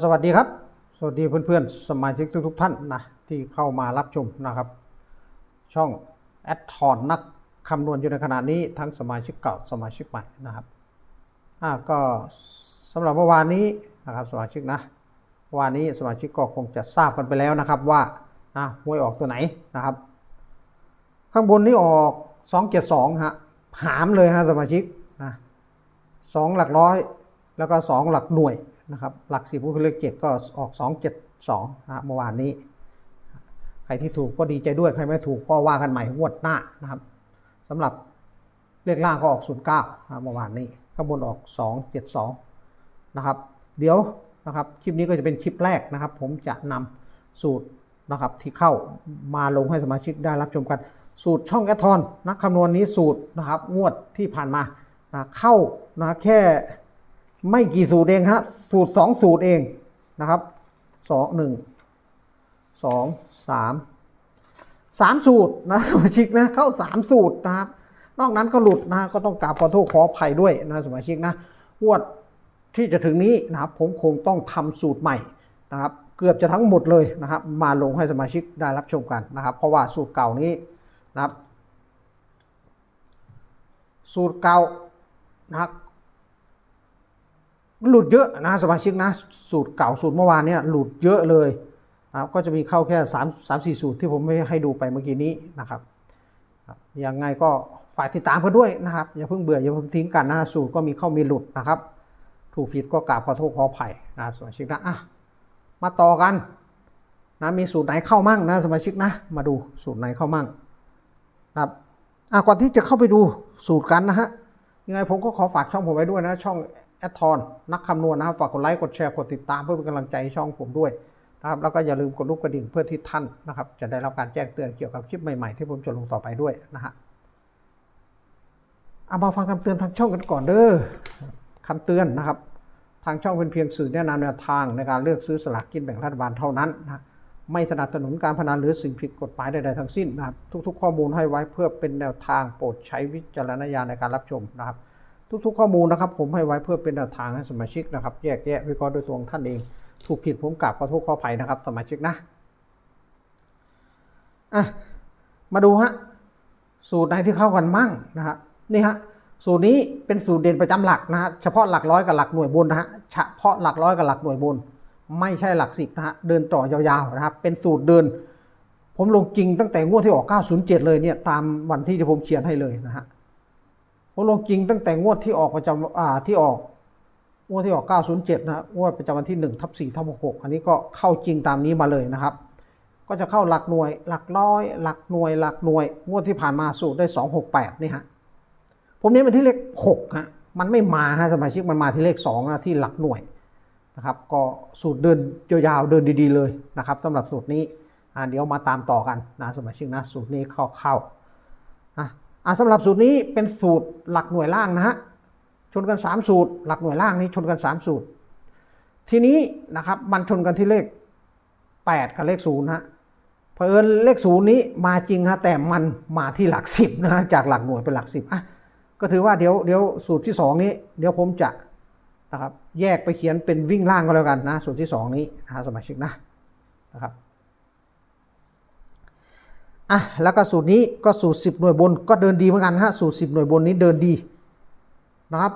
สวัสดีครับ สวัสดีเพื่อนๆ สมาชิกทุกๆท่านนะที่เข้ามารับชมนะครับ ช่องแอดทอนนักคำนวณอยู่ในขณะนี้ทั้งสมาชิกเก่าสมาชิกใหม่นะครับอะก็สำหรับเมื่อวานนี้นะครับสมาชิกนะวานนี้สมาชิกก็คงจะทราบกันไปแล้วนะครับว่านะหวยออกตัวไหนนะครับ ข้างบนนี้ออก 272ฮะหามเลยฮะสมาชิกนะสองหลักร้อยแล้วก็ 2 หลักหน่วย นะครับหลักสิบก็คือเลขเจ็ดก็ออก272นะฮะเมื่อวานนี้ ใครที่ถูกก็ดีใจด้วยใครไม่ถูกก็ว่ากันใหม่งวดหน้านะครับสำหรับเลขล่างก็ออก09นะเมื่อวานนี้ข้างบนออก272นะครับ เดี๋ยวนะครับคลิปนี้ก็จะเป็นคลิปแรกนะครับ ผมจะนำสูตรนะครับที่เข้ามาลงให้สมาชิกได้รับชมกัน สูตรช่องแอทอนนักคำนวณนี้สูตรนะครับงวดที่ผ่านมานะเข้านะแค่ ไม่กี่สูตรเองฮะ สูตรสองสูตรเองนะครับสองหนึ่งสองสามสามสูตรนะสมาชิกนะเข้าสามสูตรนะครับ นอกนั้นก็หลุดนะก็ต้องกราบขอโทษขออภัยด้วยนะสมาชิกนะงวดที่จะถึงนี้นะครับ ผมคงต้องทำสูตรใหม่นะครับ เกือบจะทั้งหมดเลยนะครับ มาลงให้สมาชิกได้รับชมกันนะครับ เพราะว่าสูตรเก่านี้นะครับ สูตรเก่านะครับ หลุดเยอะนะสมาชิกนะ สูตรเก่าสูตรเมื่อวานเนี่ยหลุดเยอะเลยนะครับก็จะมีเข้าแค่3 3 4 สูตรที่ผมไม่ให้ดูไปเมื่อกี้นี้นะครับยังไงก็ฝากติดตามกันด้วยนะครับ อย่าเพิ่งเบื่ออย่าเพิ่งทิ้งกันนะสูตรก็มีเข้ามีหลุดนะครับ ถูกผิดก็กราบขอโทษขออภัยนะสมาชิกนะอะมาต่อกันนะมีสูตรไหนเข้ามั่งนะสมาชิกนะ มาดูสูตรไหนเข้ามั่งนะครับอะก่อนที่จะเข้าไปดูสูตรกันนะฮะยังไงผมก็ขอฝากช่องผมไว้ด้วยนะช่อง แอดทอนนักคำนวณนะครับฝากกดไลค์กดแชร์กดติดตามเพื่อเป็นกำลังใจช่องผมด้วยนะครับแล้วก็อย่าลืมกดรูปกระดิ่งเพื่อที่ท่านนะครับ จะได้รับการแจ้งเตือนเกี่ยวกับคลิปใหม่ๆ ที่ผมจะลงต่อไปด้วยนะฮะเอามาฟังคำเตือนทางช่องกันก่อนเด้อคำเตือนนะครับ ทางช่องเป็นเพียงสื่อแนะนำแนวทางในการเลือกซื้อสลากกินแบ่งรัฐบาลเท่านั้นนะไม่สนับสนุนการพนันหรือสิ่งผิดกฎหมายใดๆทั้งสิ้นนะครับ ทุกๆ ข้อมูลให้ไว้เพื่อเป็นแนวทางโปรดใช้วิจารณญาณในการรับชมนะครับ ทุกๆ ข้อมูลนะครับ ผมให้ไว้เพื่อเป็นแนวทางให้สมาชิกนะครับ แยกแยะวิเคราะห์โดยตัวของท่านเอง ถูกผิดผมกราบขอโทษขออภัยนะครับ สมาชิกนะอะมาดูฮะสูตรไหนที่เข้ากันมั่งนะฮะนี่ฮะสูตรนี้เป็นสูตรเด่นประจำหลักนะฮะเฉพาะหลักร้อยกับหลักหน่วยบนนะฮะเฉพาะหลักร้อยกับหลักหน่วยบน ไม่ใช่หลักสิบนะฮะเดินต่อยาวๆนะครับเป็นสูตรเดิน ผมลงจริงตั้งแต่งวดที่ออก 907 เลยเนี่ยตามวันที่ที่ผมเขียนให้เลยนะฮะ ผมลงจริงตั้งแต่งวดที่ออกประจำอ่าที่ออกงวดที่ออก 907นะฮะงวดประจำวันที่1ทับ4ทับ66 อันนี้ก็เข้าจริงตามนี้มาเลยนะครับ ก็จะเข้าหลักหน่วย หลักร้อย หลักหน่วย หลักหน่วย งวดที่ผ่านมาสูตรได้ 268 นี่ฮะ ผมเน้นไปที่เลข6ฮะ มันไม่มาฮะสมาชิกมันมาที่เลข2นะที่หลักหน่วยนะครับ ก็สูตรเดินยาวๆเดินดีๆเลยนะครับสำหรับสูตรนี้ เดี๋ยวมาตามต่อกันนะสมาชิกนะ สูตรนี้เข้าเข้าๆอะ สำหรับสูตรนี้เป็นสูตรหลักหน่วยล่างนะฮะชนกัน 3 สูตร หลักหน่วยล่างนี้ชนกัน 3 สูตร ทีนี้นะครับมันชนกันที่เลข 8 กับเลข0ฮะเพอเอิญเลขศูนย์นี้มาจริงฮะแต่มันมาที่หลักสิบนะฮะจากหลักหน่วยเป็นหลักสิบอะก็ถือว่าเดี๋ยวเดี๋ยวสูตรที่ 2 นี้ เดี๋ยวผมจะนะครับแยกไปเขียนเป็นวิ่งล่างก็แล้วกันนะ สูตรที่ 2 นี้นะสมาชิกนะนะครับ อะแล้วก็สูตรนี้ก็สูตร 10 หน่วยบนก็เดินดีเหมือนกันฮะสูตร 10 หน่วยบนนี้เดินดีนะครับ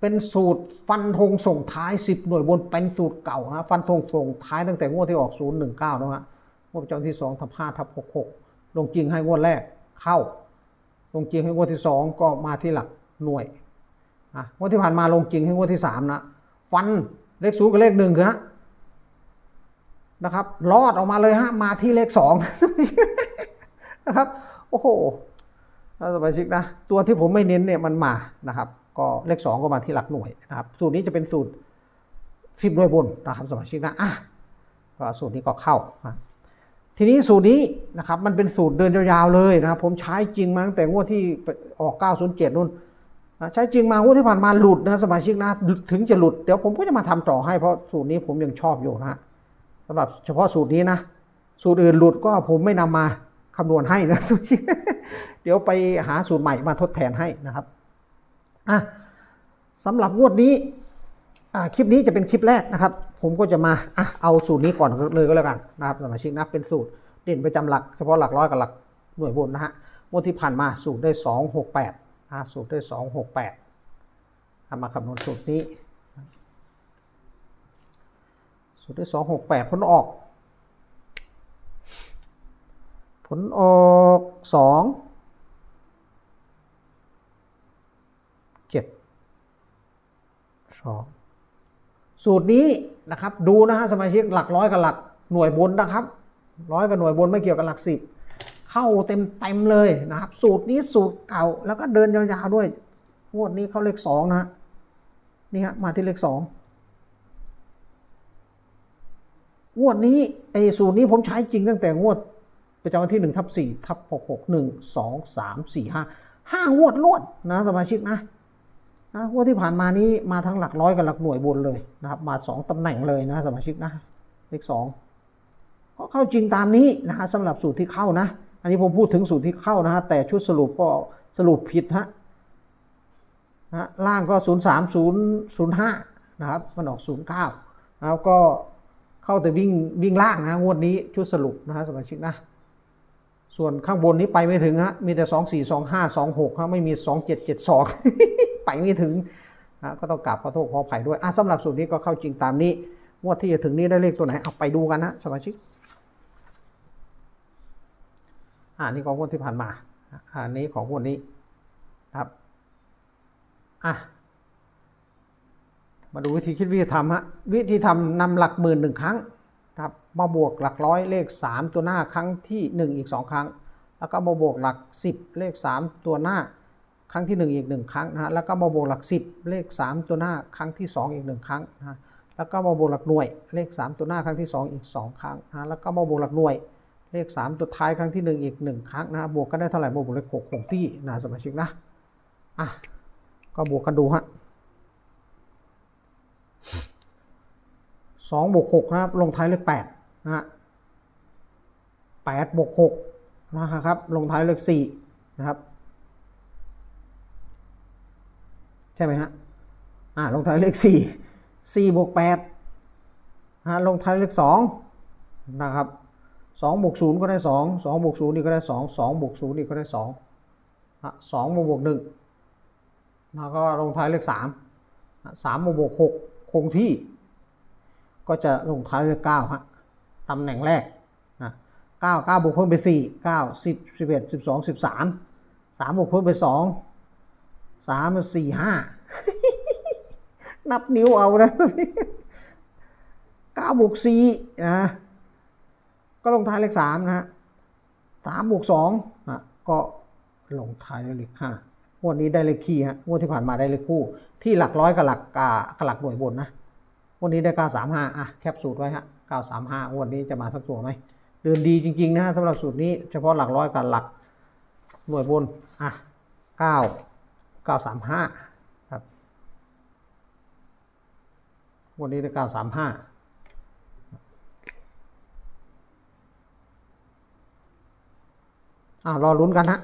เป็นสูตรฟันธงส่งท้าย 10 หน่วยบนเป็นสูตรเก่านะฟันธงส่งท้ายตั้งแต่งวดที่ออก 019นะฮะงวดประจำที่2ทับ5ทับ66 ลงจริงให้งวดแรกเข้า ลงจริงให้งวดที่ 2 ก็มาที่หลักหน่วยอะงวดที่ผ่านมาลงจริงให้งวดที่ 3 นะ ฟันเลขศูนย์กับเลขหนึ่งคือฮะ นะครับรอดออกมาเลยฮะมาที่เลขสองนะครับโอ้โหท่าสมาชิกนะตัวที่ผมไม่เน้นเนี่ยมันมานะครับ ก็เลขสองก็มาที่หลักหน่วยนะครับสูตรนี้จะเป็นสูตรสิบหน่วยบนนะครับสมาชิกนะอะก็สูตรนี้ก็เข้าทีนี้สูตรนี้นะครับมันเป็นสูตรเดินยาวๆเลยนะครับ ผมใช้จริงมาตั้งแต่งวดที่ออก 907นู่นนะใช้จริงมางวดที่ผ่านมาหลุดนะสมาชิกนะถึงจะหลุดเดี๋ยวผมก็จะมาทำต่อให้เพราะสูตรนี้ผมยังชอบอยู่นะฮะ สำหรับเฉพาะสูตรนี้นะ สูตรอื่นหลุดก็ผมไม่นำมาคำนวณให้นะสูตรเดี๋ยวไปหาสูตรใหม่มาทดแทนให้นะครับอะสำหรับงวดนี้อ่าคลิปนี้จะเป็นคลิปแรกนะครับ ผมก็จะมาอะเอาสูตรนี้ก่อนเลยก็แล้วกันนะครับสมาชิกนะเป็นสูตรเด่นประจำหลักเฉพาะหลักร้อยกับหลักหน่วยบนนะฮะงวดที่ผ่านมาสูตรได้สองหกแปดอ่าสูตรได้สองหกแปดเอามาคำนวณสูตรนี้ สูตรได้สองหกแปดผลออก ผลออกสองเจ็ดสองสูตรนี้นะครับ ดูนะฮะสมาชิกหลักร้อยกับหลักหน่วยบนนะครับร้อยกับหน่วยบนไม่เกี่ยวกับหลักสิบเข้าเต็มเต็มเลยนะครับ สูตรนี้สูตรเก่าแล้วก็เดินยาวๆด้วยงวดนี้เข้าเลขสองนะฮะนี่ฮะมาที่เลขสอง งวดนี้ไอ้สูตรนี้ผมใช้จริงตั้งแต่งวดประจำวันที่หนึ่งทับสี่ทับหกหกหนึ่งสองสามสี่ห้าห้างวดรวดนะสมาชิกนะนะงวดที่ผ่านมานี้มาทั้งหลักร้อยกับหลักหน่วยบนเลยนะครับ มาสองตำแหน่งเลยนะสมาชิกนะเลขสองก็เข้าจริงตามนี้นะฮะสำหรับสูตรที่เข้านะ อันนี้ผมพูดถึงสูตรที่เข้านะฮะแต่ชุดสรุปก็สรุปผิดฮะนะล่างก็ศูนย์สามศูนย์ศูนย์ห้านะครับ มันออกศูนย์เก้าแล้วก็ เข้าแต่วิ่งวิ่งล่างนะงวดนี้ชุดสรุปนะฮะสมาชิกนะ ส่วนข้างบนนี้ไปไม่ถึงฮะมีแต่สองสี่สองห้าสองหกฮะไม่มีสองเจ็ดเจ็ดสองไปไม่ถึงนะก็ต้องกราบขอโทษขออภัยด้วยอะสำหรับสูตรนี้ก็เข้าจริงตามนี้ งวดที่จะถึงนี้ได้เลขตัวไหนเอาไปดูกันนะสมาชิกอ่านี่ของงวดที่ผ่านมาอ่านี้ของงวดนี้ครับอะ มาดูวิธีคิดวิธีทำฮะวิธีทำนำหลักหมื่นหนึ่งครั้งครับมาบวกหลักร้อยเลข 3 ตัวหน้าครั้งที่ 1 อีก 2 ครั้ง แล้วก็มาบวกหลัก 10 เลข 3 ตัวหน้าครั้งที่ 1 อีก 1 ครั้งนะฮะแล้วก็มาบวกหลัก 10 เลข 3 ตัวหน้าครั้งที่ 2 อีก 1 ครั้งนะฮะแล้วก็มาบวกหลักหน่วยเลข 3 ตัวหน้าครั้งที่ 2 อีก 2 ครั้งนะฮะแล้วก็มาบวกหลักหน่วยเลข 3 ตัวท้ายครั้งที่ 1 อีก 1 ครั้งนะฮะบวกกันได้เท่าไหร่มาบวกเลข6คงที่นะสมาชิกนะอะก็บวกกันดูฮะ สองบวกหกนะครับ ลงท้ายเลขแปดนะฮะแปดบวกหกนะครับ ลงท้ายเลขสี่นะครับ ใช่ไหมฮะอ่าลงท้ายเลขสี่สี่บวกแปดนะฮะลงท้ายเลขสองนะครับสองบวกศูนย์ก็ได้สองสองบวกศูนย์นี่ก็ได้สองสองบวกศูนย์นี่ก็ได้สองสองบวกหนึ่งแล้วก็ลงท้ายเลขสามสามบวกหก คงที่ ก็จะลงท้ายด้วยเก้าฮะตำแหน่งแรกนะเก้าเก้าบวกเพิ่มไปสี่เก้าสิบสิบเอ็ดสิบสองสิบสามสามบวกเพิ่มไปสองสามสี่ห้านับนิ้วเอานะเก้าบวกสี่นะก็ลงท้ายเลขสามนะฮะสามบวกสองนะก็ลงท้ายด้วยเลขห้า งวดนี้ได้เลขคี่ฮะงวดที่ผ่านมาได้เลขคู่ ที่หลักร้อยกับหลักกากับหลักหน่วยบนนะวันนี้ได้935อะแคปสูตรไว้ฮะ935วันนี้จะมาทักตัวไหมเดินดีจริงๆนะฮะสำหรับสูตรนี้เฉพาะหลักร้อยกับหลักหน่วยบนอะ9 935ครับวันนี้ได้935อ่ารอลุ้นกันฮะ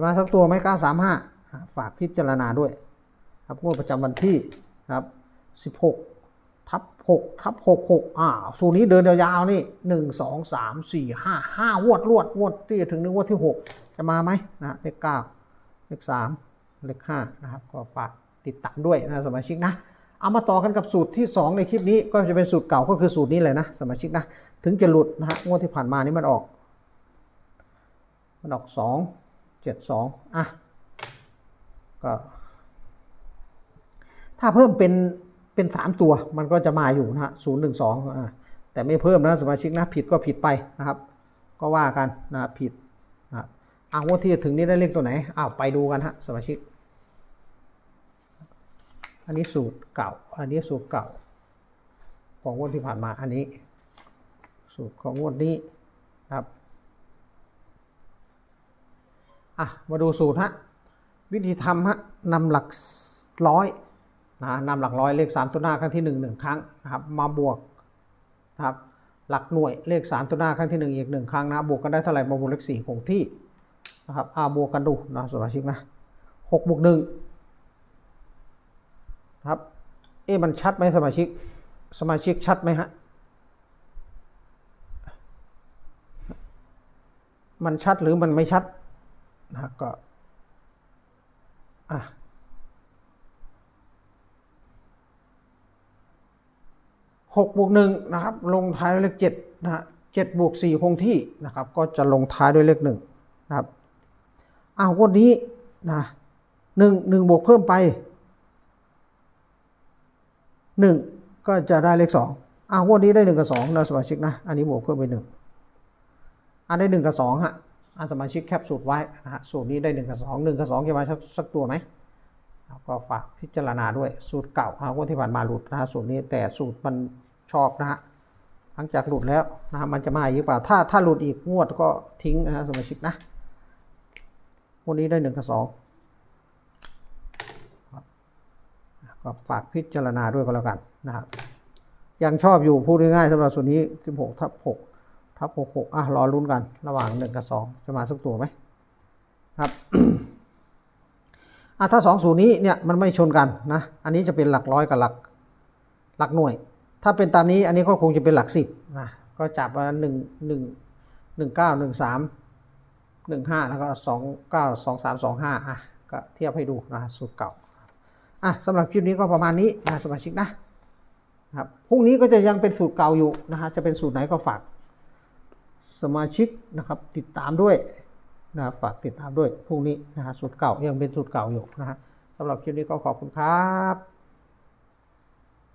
จะมาสักตัวไหม935ฝากพิจารณาด้วย ครับงวดประจำวันที่ครับ16ทับ6ทับ6 6อ่าสูตรนี้เดินยาวๆนี่1 2 3 4 5 5งสามสี่ห้าห้าวดรวดวดที่จะถึงนึงวดที่6จะมาไหมนะเลข9เลข3เลข5นะครับก็ฝากติดตามด้วยนะสมาชิกนะเอามาต่อกันกับสูตรที่ 2 ในคลิปนี้ก็จะเป็นสูตรเก่าก็คือสูตรนี้เลยนะสมาชิกนะถึงจะหลุดนะฮะงวดที่ผ่านมานี่มันออกมันออก 2 7 2อะ ก็ ถ้าเพิ่มเป็นเป็นสามตัวมันก็จะมาอยู่นะฮะศูนย์หนึ่งสองแต่ไม่เพิ่มนะสมาชิกนะผิดก็ผิดไปนะครับ ก็ว่ากันนะผิดนะอ่างวดที่จะถึงนี้ได้เลขตัวไหนอ้าวไปดูกันฮะสมาชิก อันนี้สูตรเก่า อันนี้สูตรเก่า ของงวดที่ผ่านมาอันนี้ สูตรของงวดนี้ครับ อะมาดูสูตรฮะวิธีทำฮะนำหลักร้อยนะนำหลักร้อยเลข 3 ตัวหน้าครั้งที่ 1 1 ครั้งนะครับมาบวกนะครับหลักหน่วยเลข 3 ตัวหน้าครั้งที่ 1 อีก 1 ครั้งนะบวกกันได้เท่าไหร่มาบวกเลข4คงที่นะครับอาบวกกันดูนะสมาชิกนะ6บวก1ครับเอ๊ะมันชัดไหมสมาชิกสมาชิกชัดไหมฮะมันชัดหรือมันไม่ชัด นะก็อะหกบวกหนึ่งนะครับ ลงท้ายด้วยเลขเจ็ดนะฮะเจ็ดบวกสี่คงที่นะครับ ก็จะลงท้ายด้วยเลขหนึ่งนะครับอ้าววันนี้นะหนึ่งหนึ่งบวกเพิ่มไปหนึ่งก็จะได้เลขสองอ้าววันนี้ได้หนึ่งกับสองนะสมาชิกนะ อันนี้บวกเพิ่มไปหนึ่งอันได้หนึ่งกับสองฮะ อันสมาชิกแคปสูตรไว้นะฮะสูตรนี้ได้หนึ่งกับสองหนึ่งกับสองจะมาสักสักตัวไหมก็ฝากพิจารณาด้วยสูตรเก่าฮะวันที่ผ่านมาหลุดนะฮะสูตรนี้แต่สูตรมันชอบนะฮะหลังจากหลุดแล้วนะฮะมันจะมาอีกหรือเปล่าถ้าถ้าหลุดอีกงวดก็ทิ้งนะะสมาชิกนะงวันนี้ได้หนึ่งกับสองก็ฝากพิจารณาด้วยก็แล้วกันนะครับยังชอบอยู่พูดง่ายๆสำหรับส่วนนี้ 16ทับ6 ทับ66อะ รอลุ้นกัน ระหว่าง1กับ2จะมาสักตัวไหมครับอะถ้า2สูตรนี้เนี่ยมันไม่ชนกันนะ อันนี้จะเป็นหลักร้อยกับหลักหลักหน่วย ถ้าเป็นตามนี้อันนี้ก็คงจะเป็นหลักสิบนะ ก็จับว่าหนึ่งหนึ่งหนึ่งเก้าหนึ่งสามหนึ่งห้าแล้วก็สองเก้าสองสามสองห้าอะก็เทียบให้ดูนะสูตรเก่าอะสำหรับคลิปนี้ก็ประมาณนี้นะสมาชิกนะครับพรุ่งนี้ก็จะยังเป็นสูตรเก่าอยู่นะฮะจะเป็นสูตรไหนก็ฝาก สมาชิกนะครับติดตามด้วยนะครับฝากติดตามด้วยพรุ่งนี้นะฮะสูตรเก่ายังเป็นสูตรเก่าอยู่นะฮะสำหรับคลิปนี้ก็ขอบคุณครับ